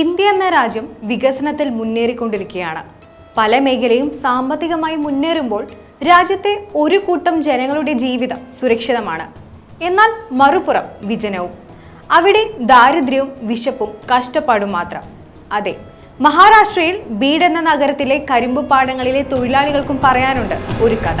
India എന്ന രാജ്യം വികസനത്തിൽ മുന്നേറിക്കൊണ്ടിരിക്കുകയാണ്. പല മേഖലയും സാമ്പത്തികമായി മുന്നേറുമ്പോൾ രാജ്യത്തെ ഒരു കൂട്ടം ജനങ്ങളുടെ ജീവിതം സുരക്ഷിതമാണ്. എന്നാൽ മറുപുറം വിജനവും. അവിടെ ദാരിദ്ര്യവും വിശപ്പും കഷ്ടപ്പാടും മാത്രം. അതെ മഹാരാഷ്ട്രയിൽ ബീഡ് എന്ന നഗരത്തിലെ കരിമ്പ് പാടങ്ങളിലെ തൊഴിലാളികൾക്കും പറയാനുണ്ട് ഒരു കഥ.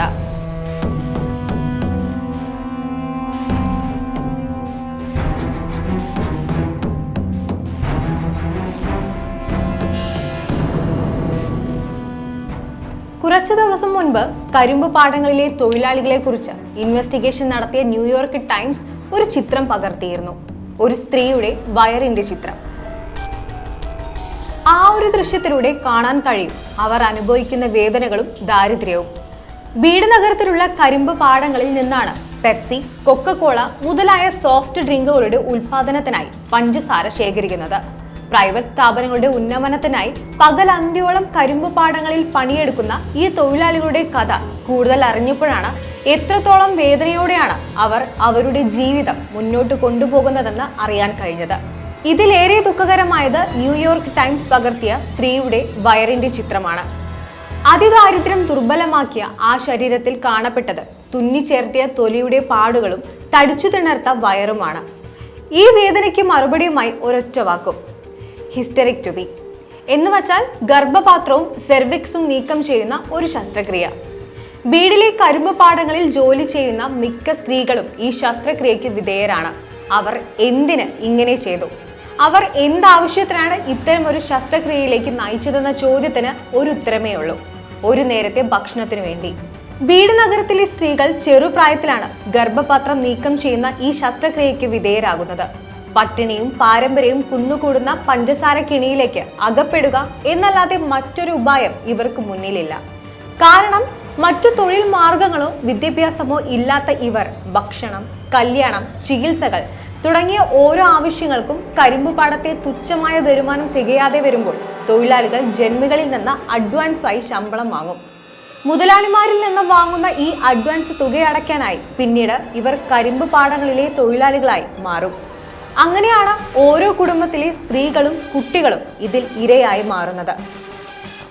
കുറച്ചു ദിവസം മുൻപ് കരിമ്പ് പാടങ്ങളിലെ തൊഴിലാളികളെ കുറിച്ച് ഇൻവെസ്റ്റിഗേഷൻ നടത്തിയ ന്യൂയോർക്ക് ടൈംസ് ഒരു ചിത്രം പകർത്തിയിരുന്നു. ഒരു സ്ത്രീയുടെ വയറിന്റെ ചിത്രം. ആ ഒരു ദൃശ്യത്തിലൂടെ കാണാൻ കഴിയും. അവർ അനുഭവിക്കുന്ന വേദനകളും ദാരിദ്ര്യവും. വീട് നഗരത്തിലുള്ള കരിമ്പ് പാടങ്ങളിൽ നിന്നാണ് പെപ്സി കൊക്കക്കോള മുതലായ സോഫ്റ്റ് ഡ്രിങ്കുകളുടെ ഉൽപാദനത്തിനായി പഞ്ചസാര ശേഖരിക്കുന്നത്. പ്രൈവറ്റ് സ്ഥാപനങ്ങളുടെ ഉന്നമനത്തിനായി പകൽ അന്ത്യോളം കരിമ്പ് പാടങ്ങളിൽ പണിയെടുക്കുന്ന ഈ തൊഴിലാളികളുടെ കഥ കൂടുതൽ അറിഞ്ഞപ്പോഴാണ് എത്രത്തോളം വേദനയോടെയാണ് അവർ അവരുടെ ജീവിതം മുന്നോട്ട് കൊണ്ടുപോകുന്നതെന്ന് അറിയാൻ കഴിഞ്ഞത്. ഇതിലേറെ ദുഃഖകരമായത് ന്യൂയോർക്ക് ടൈംസ് പകർത്തിയ സ്ത്രീയുടെ വയറിന്റെ ചിത്രമാണ്. അതിദാരിദ്ര്യം ദുർബലമാക്കിയ ആ ശരീരത്തിൽ കാണപ്പെട്ടത് തുന്നിച്ചേർത്തിയ തൊലിയുടെ പാടുകളും തടിച്ചു തിണർത്ത വയറുമാണ്. ഈ വേദനയ്ക്ക് മറുപടിയുമായി ഒരൊറ്റ വാക്കും. ഹിസ്റ്ററിക്ടോമി എന്ന് വച്ചാൽ ഗർഭപാത്രവും സെർവിക്സും നീക്കം ചെയ്യുന്ന ഒരു ശസ്ത്രക്രിയ. വീടിലെ കരുമ്പ് പാടങ്ങളിൽ ജോലി ചെയ്യുന്ന മിക്ക സ്ത്രീകളും ഈ ശസ്ത്രക്രിയയ്ക്ക് വിധേയരാണ്. അവർ എന്തിന് ഇങ്ങനെ ചെയ്തു? അവർ എന്താവശ്യത്തിനാണ് ഇത്തരം ഒരു ശസ്ത്രക്രിയയിലേക്ക് നയിച്ചതെന്ന ചോദ്യത്തിന് ഒരു ഉത്തരമേ ഉള്ളൂ. ഒരു നേരത്തെ ഭക്ഷണത്തിനു വേണ്ടി. വീട് നഗരത്തിലെ സ്ത്രീകൾ ചെറുപ്രായത്തിലാണ് ഗർഭപാത്രം നീക്കം ചെയ്യുന്ന ഈ ശസ്ത്രക്രിയയ്ക്ക് വിധേയരാകുന്നത്. പട്ടിണിയും പാരമ്പര്യവും കുന്നുകൂടുന്ന പഞ്ചസാര കിണിയിലേക്ക് അകപ്പെടുക എന്നല്ലാതെ മറ്റൊരു ഉപായം ഇവർക്ക് മുന്നിലില്ല. കാരണം മറ്റു തൊഴിൽ മാർഗങ്ങളോ വിദ്യാഭ്യാസമോ ഇല്ലാത്ത ഇവർ ഭക്ഷണം കല്യാണം ചികിത്സകൾ തുടങ്ങിയ ഓരോ ആവശ്യങ്ങൾക്കും കരിമ്പുപാടത്തെ തുച്ഛമായ വരുമാനം തികയാതെ വരുമ്പോൾ തൊഴിലാളികൾ ജന്മികളിൽ നിന്ന് അഡ്വാൻസായി ശമ്പളം വാങ്ങും. മുതലാളിമാരിൽ നിന്ന് വാങ്ങുന്ന ഈ അഡ്വാൻസ് തുകയടയ്ക്കാനായി പിന്നീട് ഇവർ കരിമ്പ് പാടങ്ങളിലെ തൊഴിലാളികളായി മാറും. അങ്ങനെയാണ് ഓരോ കുടുംബത്തിലെ സ്ത്രീകളും കുട്ടികളും ഇതിൽ ഇരയായി മാറുന്നത്.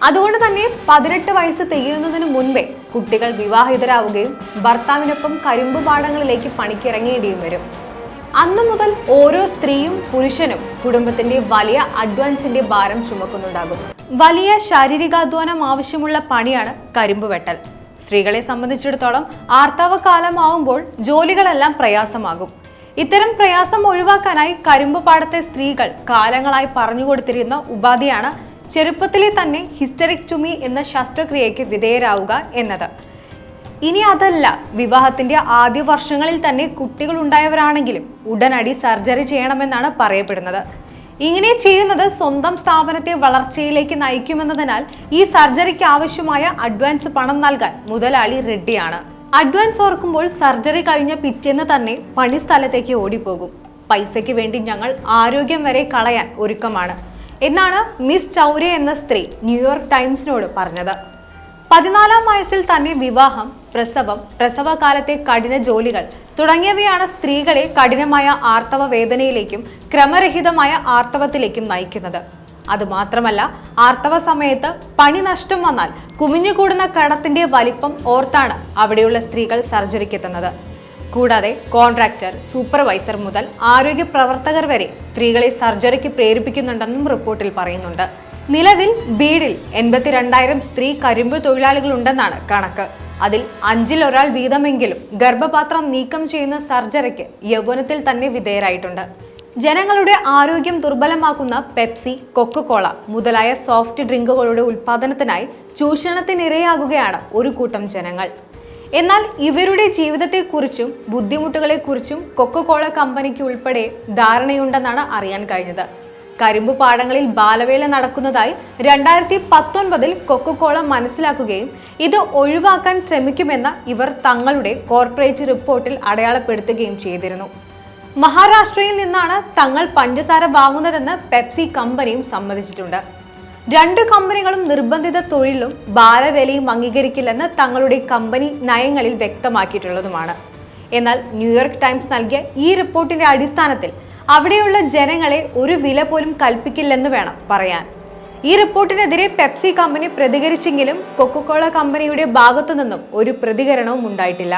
അതുകൊണ്ട് തന്നെ പതിനെട്ട് വയസ്സ് തികയുന്നതിന് മുൻപേ കുട്ടികൾ വിവാഹിതരാവുകയും ഭർത്താവിനൊപ്പം കരിമ്പ് പാടങ്ങളിലേക്ക് പണിക്കിറങ്ങേണ്ടിയും വരും. അന്നു മുതൽ ഓരോ സ്ത്രീയും പുരുഷനും കുടുംബത്തിന്റെ വലിയ അഡ്വാൻസിന്റെ ഭാരം ചുമക്കുന്നുണ്ടാകും. വലിയ ശാരീരികാധ്വാനം ആവശ്യമുള്ള പണിയാണ് കരിമ്പ് വെട്ടൽ. സ്ത്രീകളെ സംബന്ധിച്ചിടത്തോളം ആർത്തവ കാലമാവുമ്പോൾ ജോലികളെല്ലാം പ്രയാസമാകും. ഇത്തരം പ്രയാസം ഒഴിവാക്കാനായി കരിമ്പ് പാടത്തെ സ്ത്രീകൾ കാലങ്ങളായി പറഞ്ഞു പറഞ്ഞുകൊടുത്തിരുന്ന ഉപാധിയാണ് ചെറുപ്പത്തിലെ തന്നെ ഹിസ്റ്ററിക് ചുമി എന്ന ശസ്ത്രക്രിയയ്ക്ക് വിധേയരാവുക എന്നത്. ഇനി അതല്ല വിവാഹത്തിന്റെ ആദ്യ വർഷങ്ങളിൽ തന്നെ കുട്ടികൾ ഉണ്ടായവരാണെങ്കിലും ഉടനടി സർജറി ചെയ്യണമെന്നാണ് പറയപ്പെടുന്നത്. ഇങ്ങനെ ചെയ്യുന്നത് സ്വന്തം സ്ഥാപനത്തെ വളർച്ചയിലേക്ക് നയിക്കുമെന്നതിനാൽ ഈ സർജറിക്ക് ആവശ്യമായ അഡ്വാൻസ് പണം നൽകാൻ മുതലാളി റെഡ്ഡിയാണ്. അഡ്വാൻസ് ഓർക്കുമ്പോൾ സർജറി കഴിഞ്ഞ പിറ്റേന്ന് തന്നെ പണി പണിസ്ഥലത്തേക്ക് ഓടിപ്പോകും. പൈസയ്ക്ക് വേണ്ടി ഞങ്ങൾ ആരോഗ്യം വരെ കളയാൻ ഒരുക്കമാണ്. എന്നാണ് മിസ് ചൗര്യ എന്ന സ്ത്രീ ന്യൂയോർക്ക് ടൈംസിനോട് പറഞ്ഞത്. പതിനാലാം വയസ്സിൽ തന്നെ വിവാഹം പ്രസവം പ്രസവകാലത്തെ കഠിന ജോലികൾ തുടങ്ങിയവയാണ് സ്ത്രീകളെ കഠിനമായ ആർത്തവ വേദനയിലേക്കും ക്രമരഹിതമായ ആർത്തവത്തിലേക്കും നയിക്കുന്നത്. അതുമാത്രമല്ല ആർത്തവ സമയത്ത് പണി നഷ്ടം വന്നാൽ കുമിഞ്ഞുകൂടുന്ന കടത്തിന്റെ വലിപ്പം ഓർത്താണ് അവിടെയുള്ള സ്ത്രീകൾ സർജറിക്ക് എത്തുന്നത് കൂടാതെ കോൺട്രാക്ടർ സൂപ്പർവൈസർ മുതൽ ആരോഗ്യ പ്രവർത്തകർ വരെ സ്ത്രീകളെ സർജറിക്ക് പ്രേരിപ്പിക്കുന്നുണ്ടെന്നും റിപ്പോർട്ടിൽ പറയുന്നുണ്ട്. നിലവിൽ ബീഡിൽ എൺപത്തിരണ്ടായിരം സ്ത്രീ കരിമ്പ് തൊഴിലാളികളുണ്ടെന്നാണ് കണക്ക്. അതിൽ അഞ്ചിൽ ഒരാൾ വീതമെങ്കിലും ഗർഭപാത്രം നീക്കം ചെയ്യുന്ന സർജറിക്ക് യൗവനത്തിൽ തന്നെ വിധേയരായിട്ടുണ്ട്. ജനങ്ങളുടെ ആരോഗ്യം ദുർബലമാക്കുന്ന പെപ്സി കൊക്കക്കോള മുതലായ സോഫ്റ്റ് ഡ്രിങ്കുകളുടെ ഉൽപ്പാദനത്തിനായി ചൂഷണത്തിനിരയാകുകയാണ് ഒരു കൂട്ടം ജനങ്ങൾ. എന്നാൽ ഇവരുടെ ജീവിതത്തെക്കുറിച്ചും ബുദ്ധിമുട്ടുകളെക്കുറിച്ചും കൊക്കക്കോള കമ്പനിക്ക് ഉൾപ്പെടെ ധാരണയുണ്ടെന്നാണ് അറിയാൻ കഴിഞ്ഞത്. കരിമ്പ് പാടങ്ങളിൽ ബാലവേല നടക്കുന്നതായി രണ്ടായിരത്തി പത്തൊൻപതിൽ കൊക്കക്കോള മനസ്സിലാക്കുകയും ഇത് ഒഴിവാക്കാൻ ശ്രമിക്കുമെന്ന് ഇവർ തങ്ങളുടെ കോർപ്പറേറ്റ് റിപ്പോർട്ടിൽ അടയാളപ്പെടുത്തുകയും ചെയ്തിരുന്നു. മഹാരാഷ്ട്രയിൽ നിന്നാണ് തങ്ങൾ പഞ്ചസാര വാങ്ങുന്നതെന്ന് പെപ്സി കമ്പനിയും സമ്മതിച്ചിട്ടുണ്ട്. രണ്ട് കമ്പനികളും നിർബന്ധിത തൊഴിലും ബാലവേലയും അംഗീകരിക്കില്ലെന്ന് തങ്ങളുടെ കമ്പനി നയങ്ങളിൽ വ്യക്തമാക്കിയിട്ടുള്ളതുമാണ്. എന്നാൽ ന്യൂയോർക്ക് ടൈംസ് നൽകിയ ഈ റിപ്പോർട്ടിന്റെ അടിസ്ഥാനത്തിൽ അവിടെയുള്ള ജനങ്ങളെ ഒരു വില പോലും കൽപ്പിക്കില്ലെന്ന് വേണം പറയാൻ. ഈ റിപ്പോർട്ടിനെതിരെ പെപ്സി കമ്പനി പ്രതികരിച്ചെങ്കിലും കൊക്കക്കോള കമ്പനിയുടെ ഭാഗത്തു നിന്നും ഒരു പ്രതികരണവും ഉണ്ടായിട്ടില്ല.